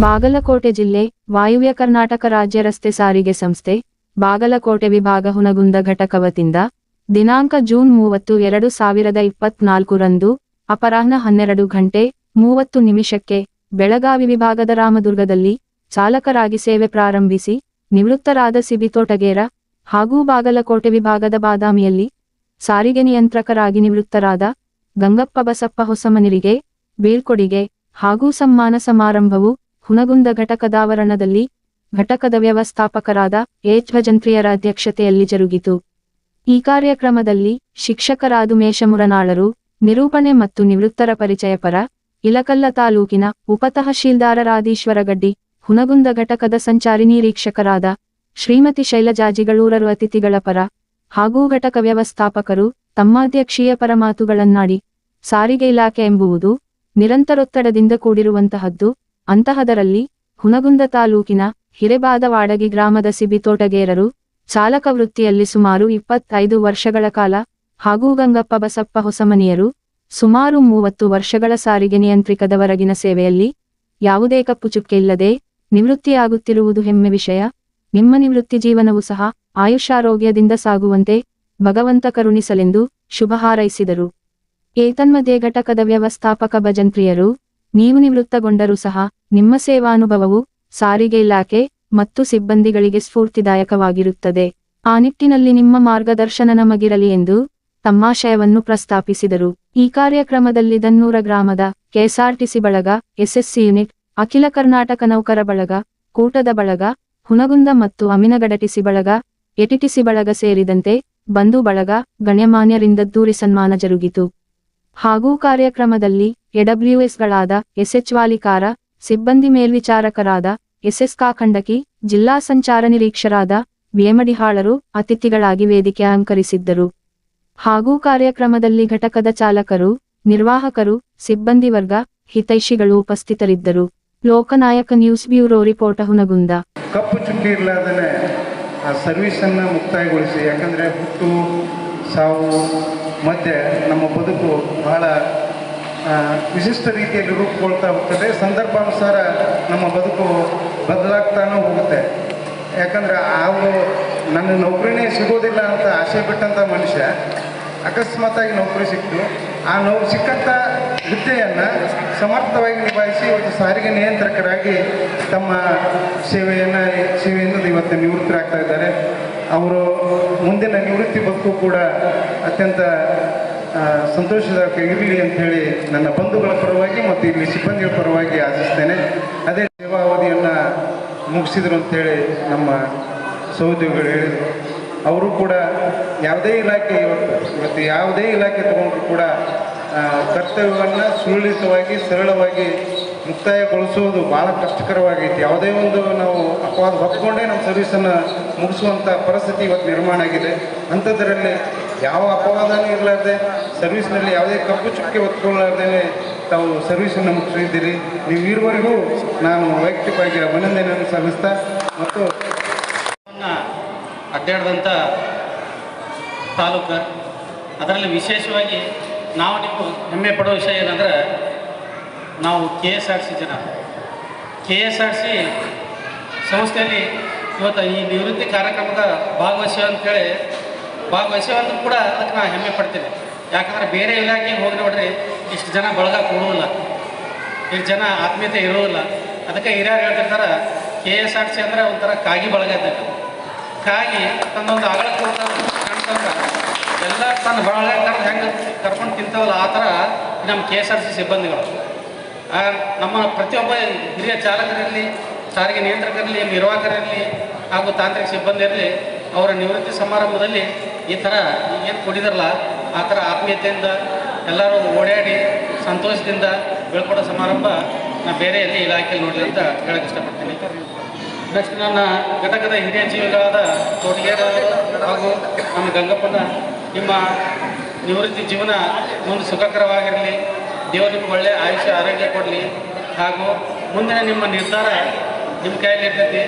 ಬಾಗಲಕೋಟೆ ಜಿಲ್ಲೆ, ವಾಯುವ್ಯ ಕರ್ನಾಟಕ ರಾಜ್ಯ ರಸ್ತೆ ಸಾರಿಗೆ ಸಂಸ್ಥೆ, ಬಾಗಲಕೋಟೆ ವಿಭಾಗ ಹುನಗುಂದ ಘಟಕ ವತಿಯಿಂದ, ದಿನಾಂಕ ಜೂನ್ ಮೂವತ್ತು ಎರಡು ಸಾವಿರದ ಇಪ್ಪತ್ನಾಲ್ಕು ರಂದು, ಅಪರಾಹ್ನ ಹನ್ನೆರಡು ಗಂಟೆ ಮೂವತ್ತು ನಿಮಿಷಕ್ಕೆ, ಬೆಳಗಾವಿ ವಿಭಾಗದ ರಾಮದುರ್ಗದಲ್ಲಿ, ಚಾಲಕರಾಗಿ ಸೇವೆ ಪ್ರಾರಂಭಿಸಿ, ನಿವೃತ್ತರಾದ ಸಿಬಿ ತೋಟಗೇರ ಹಾಗೂ ಬಾಗಲಕೋಟೆ ವಿಭಾಗದ ಬಾದಾಮಿಯಲ್ಲಿ, ಸಾರಿಗೆ ನಿಯಂತ್ರಕರಾಗಿ ನಿವೃತ್ತರಾದ ಗಂಗಪ್ಪ ಬಸಪ್ಪ ಹೊಸಮನಿರಿಗೆ, ಬೀಳ್ಕೊಡಿಗೆ ಹಾಗೂ ಸಮ್ಮಾನ ಸಮಾರಂಭವು ಹುನಗುಂದ ಘಟಕದ ಆವರಣದಲ್ಲಿ ಘಟಕದ ವ್ಯವಸ್ಥಾಪಕರಾದ ಎಚ್. ಭಜಂತ್ರಿಯರ ಅಧ್ಯಕ್ಷತೆಯಲ್ಲಿ ಜರುಗಿತು. ಈ ಕಾರ್ಯಕ್ರಮದಲ್ಲಿ ಶಿಕ್ಷಕರಾದ ಮೇಷಮುರನಾಳರು, ನಿರೂಪಣೆ ಮತ್ತು ನಿವೃತ್ತರ ಪರಿಚಯ ಪರ ಇಲಕಲ್ಲ ತಾಲೂಕಿನ ಉಪತಹಶೀಲ್ದಾರರಾದೀಶ್ವರಗಡ್ಡಿ, ಹುನಗುಂದ ಘಟಕದ ಸಂಚಾರಿ ನಿರೀಕ್ಷಕರಾದ ಶ್ರೀಮತಿ ಶೈಲಜಾಜಿಗಳೂರರು ಅತಿಥಿಗಳ ಪರ ಹಾಗೂ ಘಟಕ ವ್ಯವಸ್ಥಾಪಕರು ತಮ್ಮಾಧ್ಯಕ್ಷೀಯ ಪರ ಮಾತುಗಳನ್ನಾಡಿ ಸಾರಿಗೆ ಇಲಾಖೆ ಎಂಬುವುದು ನಿರಂತರೊತ್ತಡದಿಂದ ಕೂಡಿರುವಂತಹದ್ದು. ಅಂತಹದರಲ್ಲಿ ಹುನಗುಂದ ತಾಲೂಕಿನ ಹಿರೆಬಾದವಾಡಗಿ ಗ್ರಾಮದ ಸಿಬಿ ತೋಟಗೇರರು ಚಾಲಕ ವೃತ್ತಿಯಲ್ಲಿ ಸುಮಾರು ಇಪ್ಪತ್ತೈದು ವರ್ಷಗಳ ಕಾಲ ಹಾಗೂ ಗಂಗಪ್ಪ ಬಸಪ್ಪ ಹೊಸಮನಿಯರು ಸುಮಾರು ಮೂವತ್ತು ವರ್ಷಗಳ ಸಾರಿಗೆ ನಿಯಂತ್ರಿಕದವರೆಗಿನ ಸೇವೆಯಲ್ಲಿ ಯಾವುದೇ ಕಪ್ಪುಚುಕ್ಕೆ ಇಲ್ಲದೆ ನಿವೃತ್ತಿಯಾಗುತ್ತಿರುವುದು ಹೆಮ್ಮೆ ವಿಷಯ. ನಿಮ್ಮ ನಿವೃತ್ತಿ ಜೀವನವೂ ಸಹ ಆಯುಷಾರೋಗ್ಯದಿಂದ ಸಾಗುವಂತೆ ಭಗವಂತ ಕರುಣಿಸಲೆಂದು ಶುಭ ಹಾರೈಸಿದರು. ಏತನ್ಮಧ್ಯೆ ಘಟಕದ ವ್ಯವಸ್ಥಾಪಕ ಭಜಂತ್ರಿಯರು ನೀವು ನಿವೃತ್ತಗೊಂಡರೂ ಸಹ, ನಿಮ್ಮ ಸೇವಾನುಭವವು ಸಾರಿಗೆ ಇಲಾಖೆ ಮತ್ತು ಸಿಬ್ಬಂದಿಗಳಿಗೆ ಸ್ಫೂರ್ತಿದಾಯಕವಾಗಿರುತ್ತದೆ. ಆ ನಿಟ್ಟಿನಲ್ಲಿ ನಿಮ್ಮ ಮಾರ್ಗದರ್ಶನ ನಮಗಿರಲಿ ಎಂದು ತಮ್ಮಾಶಯವನ್ನು ಪ್ರಸ್ತಾಪಿಸಿದರು. ಈ ಕಾರ್ಯಕ್ರಮದಲ್ಲಿ ದನ್ನೂರ ಗ್ರಾಮದ ಕೆಎಸ್ಆರ್ಟಿಸಿ ಬಳಗ, ಎಸ್ಎಸ್ಸಿ ಯೂನಿಟ್, ಅಖಿಲ ಕರ್ನಾಟಕ ನೌಕರ ಬಳಗ, ಕೂಟದ ಬಳಗ, ಹುನಗುಂದ ಮತ್ತು ಅಮಿನಗಡಟಿಸಿ ಬಳಗ ಎಟಿಟಿಸಿ ಬಳಗ ಸೇರಿದಂತೆ ಬಂಧು ಬಳಗ, ಗಣ್ಯಮಾನ್ಯರಿಂದ ದೂರಿ ಸನ್ಮಾನ ಜರುಗಿತು. ಹಾಗೂ ಕಾರ್ಯಕ್ರಮದಲ್ಲಿ ಎಡಬ್ಲ್ಯೂಎಸ್ಗಳಾದ ಎಸ್ಎಚ್ ವಾಲಿಕಾರ, ಸಿಬ್ಬಂದಿ ಮೇಲ್ವಿಚಾರಕರಾದ ಎಸ್ಎಸ್ ಕಾಖಂಡಕಿ, ಜಿಲ್ಲಾ ಸಂಚಾರ ನಿರೀಕ್ಷರಾದ ವೇಮಡಿಹಾಳರು ಅತಿಥಿಗಳಾಗಿ ವೇದಿಕೆ ಅಲಂಕರಿಸಿದ್ದರು. ಹಾಗೂ ಕಾರ್ಯಕ್ರಮದಲ್ಲಿ ಘಟಕದ ಚಾಲಕರು, ನಿರ್ವಾಹಕರು, ಸಿಬ್ಬಂದಿ ವರ್ಗ, ಹಿತೈಷಿಗಳು ಉಪಸ್ಥಿತರಿದ್ದರು. Loknayak news bureau report Hungund. ಕಪ್ಪು ಚುಕ್ಕಿ ಇರಲಾರ್ದೇ ಆ ಸರ್ವಿಸನ್ನು ಮುಕ್ತಾಯಗೊಳಿಸಿ, ಯಾಕಂದರೆ ಹುಟ್ಟು, ಸಾವು ಮಧ್ಯೆ ನಮ್ಮ ಬದುಕು ಬಹಳ ವಿಶಿಷ್ಟ ರೀತಿಯಲ್ಲಿ ರೂಪುಗೊಳ್ತಾ ಹೋಗ್ತದೆ. ಸಂದರ್ಭಾನುಸಾರ ನಮ್ಮ ಬದುಕು ಬದಲಾಗ್ತಾನೂ ಹೋಗುತ್ತೆ. ಯಾಕಂದರೆ ಅವರು ನನ್ನ ನೌಕರಿನೇ ಸಿಗೋದಿಲ್ಲ ಅಂತ ಆಸೆ ಬಿಟ್ಟಂಥ ಮನುಷ್ಯ ಅಕಸ್ಮಾತಾಗಿ ನೌಕರಿ ಸಿಕ್ತು. ಆ ನೌ ಸಿಕ್ಕಂಥ ಹುದ್ದೆಯನ್ನು ಸಮರ್ಥವಾಗಿ ನಿಭಾಯಿಸಿ ಇವತ್ತು ಸಾರಿಗೆ ನಿಯಂತ್ರಕರಾಗಿ ತಮ್ಮ ಸೇವೆಯನ್ನು ಸೇವೆಯಿಂದ ಇವತ್ತು ನಿವೃತ್ತರಾಗ್ತಾ ಇದ್ದಾರೆ. ಅವರು ಮುಂದಿನ ನಿವೃತ್ತಿ ಬದುಕು ಕೂಡ ಅತ್ಯಂತ ಸಂತೋಷದಾಯಕ ಇರಲಿ ಅಂತ ಹೇಳಿ ನನ್ನ ಬಂಧುಗಳ ಪರವಾಗಿ ಮತ್ತು ಇಲ್ಲಿ ಸಿಬ್ಬಂದಿಗಳ ಪರವಾಗಿ ಆಶಿಸ್ತೇನೆ. ಅದೇ ಸೇವಾವಧಿಯನ್ನು ಮುಗಿಸಿದ್ರು ಅಂತೇಳಿ ನಮ್ಮ ಸಹೋದ್ಯೋಗಿಗಳು ಹೇಳಿದರು. ಅವರು ಕೂಡ ಯಾವುದೇ ಇಲಾಖೆ ಇವತ್ತು ಇವತ್ತು ಯಾವುದೇ ಇಲಾಖೆ ತಗೊಂಡ್ರು ಕೂಡ ಕರ್ತವ್ಯವನ್ನು ಸುರಳಿತವಾಗಿ, ಸರಳವಾಗಿ ಮುಕ್ತಾಯಗೊಳಿಸುವುದು ಭಾಳ ಕಷ್ಟಕರವಾಗೈತಿ. ಯಾವುದೇ ಒಂದು ನಾವು ಅಪವಾದ ಹೊತ್ಕೊಂಡೇ ನಮ್ಮ ಸರ್ವಿಸನ್ನು ಮುಗಿಸುವಂಥ ಪರಿಸ್ಥಿತಿ ಇವತ್ತು ನಿರ್ಮಾಣ ಆಗಿದೆ. ಅಂಥದ್ರಲ್ಲಿ ಯಾವ ಅಪವಾದನೂ ಇರಲಾರ್ದೆ ಸರ್ವಿಸ್ನಲ್ಲಿ ಯಾವುದೇ ಕಪ್ಪು ಚುಕ್ಕೆ ಹೊತ್ಕೊಳ್ಳಾರ್ದೇ ತಾವು ಸರ್ವಿಸನ್ನು ಮುಗಿಸಿದ್ದೀರಿ ನೀವು ಇರುವವರೆಗೂ ನಾನು ವೈಯಕ್ತಿಕವಾಗಿ ಅಭಿನಂದನೆಯನ್ನು ಸಲ್ಲಿಸ್ತಾ, ಮತ್ತು ಅಡ್ಡಾಡಿದಂಥ ತಾಲೂಕು, ಅದರಲ್ಲಿ ವಿಶೇಷವಾಗಿ ನಾವು ನಿಮ್ಮ ಹೆಮ್ಮೆ ಪಡೋ ವಿಷಯ ಏನಂದ್ರೆ ನಾವು ಕೆ ಎಸ್ ಆರ್ ಸಿ ಜನ. ಕೆ ಎಸ್ ಆರ್ ಸಿ ಸಂಸ್ಥೆಯಲ್ಲಿ ಇವತ್ತು ಈ ನಿವೃತ್ತಿ ಕಾರ್ಯಕ್ರಮದ ಭಾಗವಹಿಸೋ ಅಂತೇಳಿ ಭಾಗವಹಿಸೋವಂದ್ರೂ ಕೂಡ ಅದಕ್ಕೆ ನಾನು ಹೆಮ್ಮೆ ಪಡ್ತೀನಿ. ಯಾಕಂದರೆ ಬೇರೆ ಇಲಾಖೆಗೆ ಹೋಗಿ ನೋಡ್ರಿ ಇಷ್ಟು ಜನ ಬಳಗ ಕೊಡುವುದಿಲ್ಲ. ಇಷ್ಟು ಜನ ಆತ್ಮೀಯತೆ ಇರೋದಿಲ್ಲ ಅದಕ್ಕೆ ಹಿರಿಯರು ಹೇಳ್ತಿರ್ತಾರೆ ಕೆ ಎಸ್ ಆರ್ ಸಿ ಅಂದರೆ ಒಂಥರ ಕಾಗಿ ಬಳಗ ಇದ್ದಂಗೆ ಕಾಗಿ ತನ್ನೊಂದು ಅಗಳ ಕಾಣ್ತಂದ್ರೆ ಎಲ್ಲ ತನ್ನ ಬಳಗ ಕರೆದು ಹೆಂಗೆ ಕರ್ಕೊಂಡು ತಿಂತಾವಲ್ಲ ಆ ಥರ ನಮ್ಮ ಕೆ ಎಸ್ ಆರ್ ಸಿ ಸಿಬ್ಬಂದಿಗಳು. ನಮ್ಮ ಪ್ರತಿಯೊಬ್ಬ ಹಿರಿಯ ಚಾಲಕರಿರಲಿ, ಸಾರಿಗೆ ನಿಯಂತ್ರಕರಲ್ಲಿ ನಿರ್ವಾಹಕರಿರಲಿ, ಹಾಗೂ ತಾಂತ್ರಿಕ ಸಿಬ್ಬಂದಿ ಇರಲಿ ಅವರ ನಿವೃತ್ತಿ ಸಮಾರಂಭದಲ್ಲಿ ಈ ಥರ ಏನು ಕೊಡಿದಾರಲ್ಲ, ಆ ಥರ ಆತ್ಮೀಯತೆಯಿಂದ ಎಲ್ಲರೂ ಓಡಾಡಿ, ಸಂತೋಷದಿಂದ ಬೀಳ್ಕೊಡೋ ಸಮಾರಂಭ ನಾ ಬೇರೆ ಎಲ್ಲಿ ಇಲಾಖೆಯಲ್ಲಿ ನೋಡಲಿ ಅಂತ ಹೇಳಕ್ಕೆ ಇಷ್ಟಪಡ್ತೀನಿ. ನೆಕ್ಸ್ಟ್ ನನ್ನ ಘಟಕದ ಹಿರಿಯ ಜೀವಿಗಳಾದ ತೋಟಗೇರ ಹಾಗೂ ನಮ್ಮ ಗಂಗಪ್ಪನ ನಿಮ್ಮ ನಿವೃತ್ತಿ ಜೀವನ ಮುಂದೆ ಸುಖಕರವಾಗಿರಲಿ ದೇವರು ನಿಮ್ಗೆ ಒಳ್ಳೆಯ ಆಯುಷ್ಯ, ಆರೋಗ್ಯ ಕೊಡಲಿ. ಹಾಗೂ ಮುಂದಿನ ನಿಮ್ಮ ನಿರ್ಧಾರ ನಿಮ್ಮ ಕೈಯಲ್ಲಿ ಇರ್ತೈತಿ.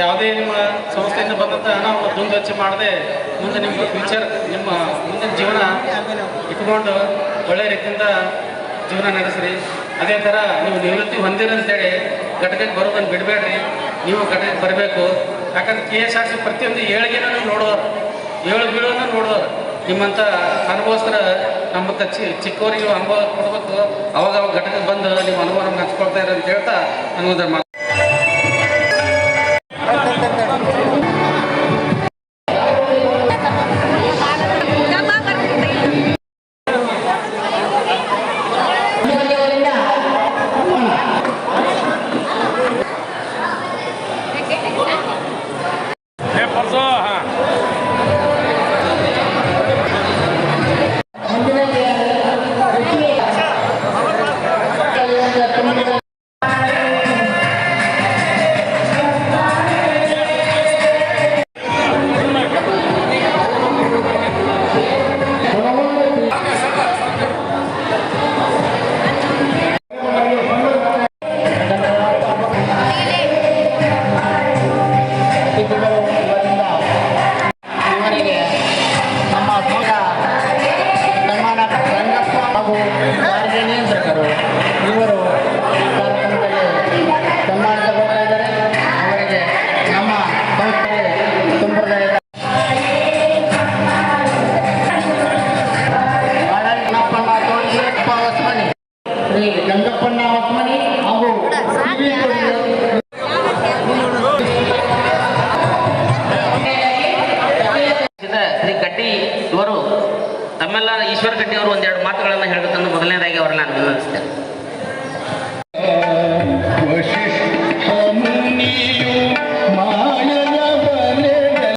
ಯಾವುದೇ ನಿಮ್ಮ ಸಂಸ್ಥೆಯಿಂದ ಬಂದಂಥ ಹಣವನ್ನು ದುಂದುವೆಚ್ಚ ಮಾಡದೆ ಮುಂದೆ ನಿಮ್ಮ ಫ್ಯೂಚರ್ ನಿಮ್ಮ ಮುಂದಿನ ಜೀವನ ಇಟ್ಕೊಂಡು ಒಳ್ಳೆ ರೀತಿಯಿಂದ ಜೀವನ ನಡೆಸ್ರಿ. ಅದೇ ಥರ ನೀವು ನಿವೃತ್ತಿ ಹೊಂದಿರಿ ಅಂತೇಳಿ ಘಟಕಕ್ಕೆ ಬರೋದನ್ನು ಬಿಡಬೇಡ್ರಿ. ನೀವು ಘಟಕಕ್ಕೆ ಬರಬೇಕು. ಯಾಕಂದ್ರೆ ಕೆ ಎಸ್ ಆರ್ ಸಿ ಪ್ರತಿಯೊಂದು ಏಳಿಗೆನೂ ನೋಡೋರು ಏಳು ಬೀಳೋನು ನೋಡೋರು ನಿಮ್ಮಂಥ ಅನುಭವಸ್ಕರ ನಮ್ಮ ಚಿ, ಚಿಕ್ಕವರಿಗೆ ಅನುಭವ ಕೊಡಬೇಕು. ಅವಾಗ ಅವಾಗ ಘಟಕಕ್ಕೆ ಬಂದು ನಿಮ್ಮ ಅನುಭವ ನಮ್ಗೆ ಇರೋ ಅಂತ ಹೇಳ್ತಾ ನನಗೊಂದು ಹಾಗೂ ಸಾರಿಗೆ ನಿಯಂತ್ರಕರು ಇವರು ಕಾರ್ಯಕ್ರಮದಲ್ಲಿ ಸನ್ಮಾನ ತಗೊಳ್ತಾ ಇದ್ದಾರೆ ಅವರಿಗೆ ನಮ್ಮ ಸಂಸ್ಥೆ ಸಂಪ್ರದಾಯದ ಗಂಗಪ್ಪಣ್ಣ ತೋರಿಸಪ್ಪ ಹೊಸ್ಮನಿ. ಶ್ರೀ ಗಂಗಪ್ಪಣ್ಣ ಹೊಸ್ಮನಿ ಹಾಗೂ ಶ್ರೀ ಕಟ್ಟಿ ಇವರು ತಮ್ಮೆಲ್ಲ ಈಶ್ವರ ಕಟ್ಟಿ ಅವರು ಒಂದೆರಡು ಮಾತುಗಳನ್ನು ಹೇಳಬೇಕಂದು ಮೊದಲನೇದಾಗಿ ಅವರನ್ನ ನಾನು ವಿನಂತಿಸ್ತೇನೆ.